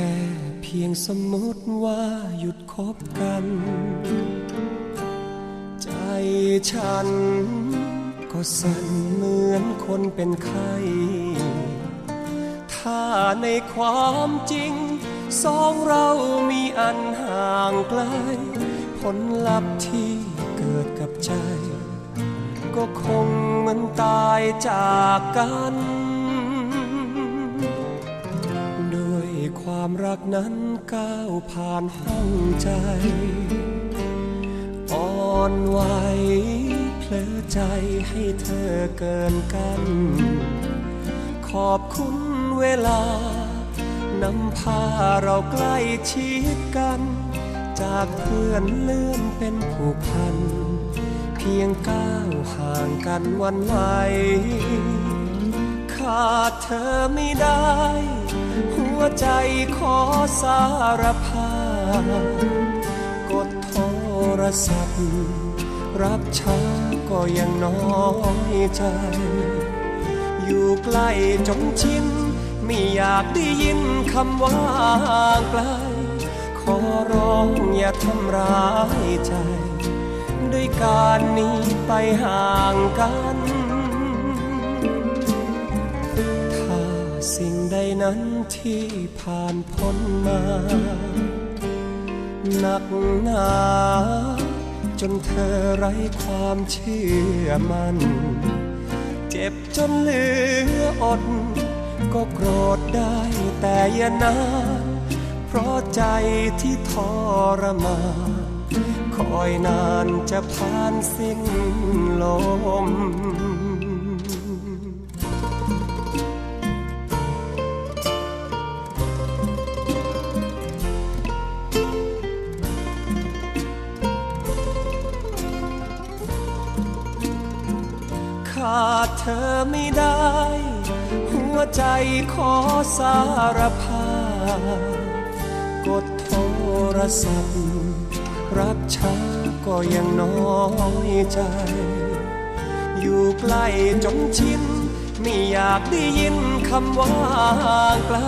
ค่เพียงสมมติว่าหยุดคบกัน ใจฉันก็สั่นเหมือนคนเป็นไข้ถ้าในความจริง สองเรามีอันห่างไกล ผลลัพธ์ที่เกิดกับใจ ก็คงเหมือนตายจากกัน รักนั้นก้าวผ่านห้องใจ อ่อนไหวเพลอใจให้เธอเกินกัน ขอบคุณเวลานำพาเราใกล้ชิดกัน จากเพื่อนเลื่อนเป็นผูกพัน เพียงก้าวห่างกันวันไหวขาดเธอไม่ได้ วใจขอสารภาพกดโทรศัพท์ รับช้าก็ยังน้อยใจ อยู่ใกล้จนชินไม่อยากได้ยินคำว่าไกล ขอร้องอย่าทำร้ายใจ ด้วยการหนี้ไปห่างกัน สิ่งใดนั้นที่ผ่านพ้นมาหนักหนาจนเธอไร้ความเชื่อมัน่นเจ็บจนเหลืออด ก็โกรธได้แต่อย่านานเพราะใจที่ทรมานคอยนานจะผ่านสิ้นลม ขาดเธอไม่ได้ หัวใจขอสารภาพกดโทรศัพท์ รับช้าก็ยังน้อยใจ อยู่ใกล้จนชินไม่อยากได้ยินคำว่าไกล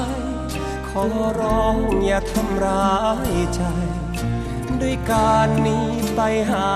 ขอร้องอย่าทำร้ายใจ ด้วยการหนี้ไปหา